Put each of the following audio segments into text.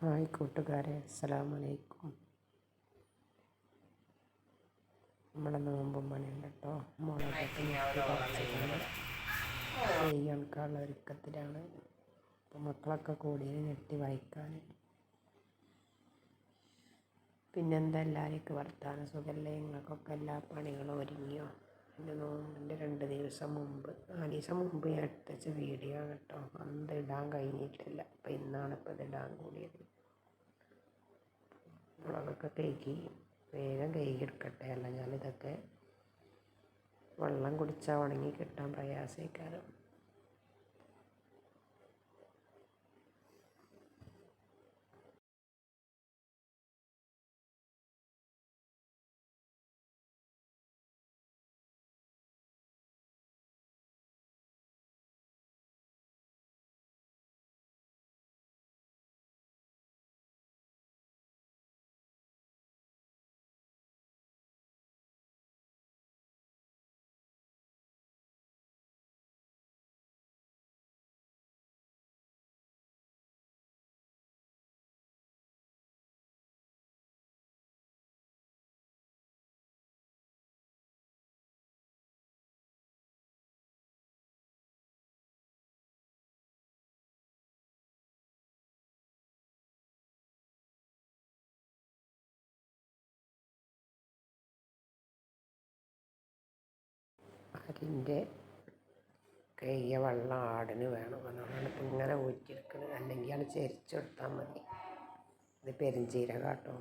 Hi കൂട്ടുകാരെ അസ്സലാമു അലൈക്കും നമ്മുടെ നോമ്പും പണിയുണ്ട് കേട്ടോ. മുളകൊക്കെ ഒരുക്കത്തിലാണ്. അപ്പം മക്കളൊക്കെ കൂടിയത് ഞെട്ടി വായിക്കാൻ പിന്നെന്താ എല്ലാവരെയൊക്കെ വർത്താനം? സുഖമല്ലേ നിങ്ങൾക്കൊക്കെ എല്ലാ പണികളും ഒരുങ്ങിയോ? എന്റെ നോമ്പിന്റെ രണ്ട് ദിവസം മുമ്പ് നാല് ദിവസം മുമ്പ് ഞാൻ എടുത്തുവെച്ച വീഡിയോ കേട്ടോ അന്ന് ഇടാൻ കഴിഞ്ഞിട്ടില്ല. അപ്പം ഇന്നാണ് ഇപ്പോൾ ഇത് ഇടാൻ കൂടിയത്. മുളകൊക്കെ കഴുകി വേഗം കഴുകി എടുക്കട്ടെ. അല്ല ഞാനിതൊക്കെ വെള്ളം കുടിച്ചാൽ ഉണങ്ങി കിട്ടാൻ പ്രയാസക്കാരം അതിന്റെ കഴിയ വെള്ളം ആടിന് വേണം. അതുകൊണ്ടാണ് ഇപ്പം ഇങ്ങനെ ഊറ്റിയെടുക്കുന്നത് അല്ലെങ്കിൽ അത് ചെരിച്ചെടുത്താൽ മതി. ഇത് പെരും കേട്ടോ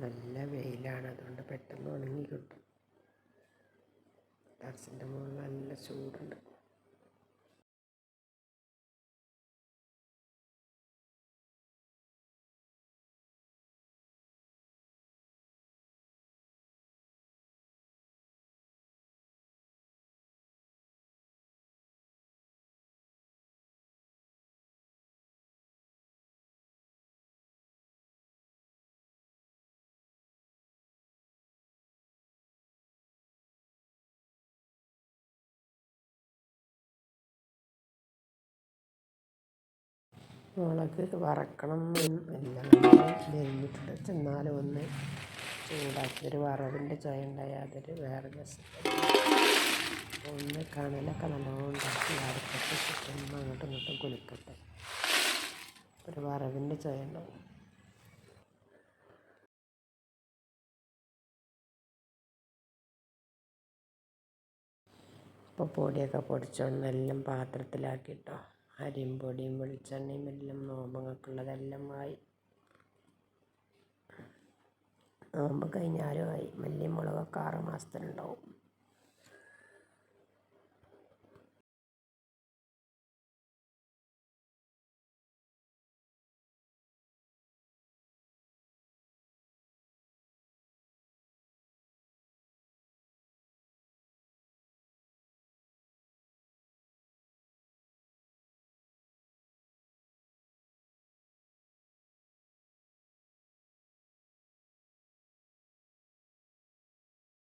നല്ല വെയിലാണ്. അതുകൊണ്ട് പെട്ടെന്ന് ഉണങ്ങി കിട്ടും. ടെറസിന്റെ മുകളിൽ നല്ല ചൂടുണ്ട്. മുളക് വറക്കണം എല്ലാം നെരിഞ്ഞിട്ടുണ്ട് ചെന്നാലും ഒന്ന് ചൂടാക്കി. ഒരു വറവിന്റെ ചുവ ഉണ്ടായാൽ അതൊരു വേറെ രസം ഒന്ന് കണലൊക്കെ നല്ലോണം ഉണ്ടാക്കി അടുപ്പത്ത് ചിക്കൻ അങ്ങോട്ടും ഇങ്ങോട്ടും കുലുക്കട്ടെ. ഒരു വറവിന്റെ ചുവ ഉണ്ടാവും. അപ്പോൾ പൊടിയൊക്കെ പൊടിച്ചോണ്ട് എല്ലാം പാത്രത്തിലാക്കിട്ടോ അരിയും പൊടിയും വെളിച്ചെണ്ണയും എല്ലാം നോമ്പങ്ങൾക്കുള്ളതെല്ലാം ആയി. നോമ്പ് കഴിഞ്ഞാലും ആയി. മല്ലിയും മുളകൊക്കെ ആറ് മാസത്തിനുണ്ടാവും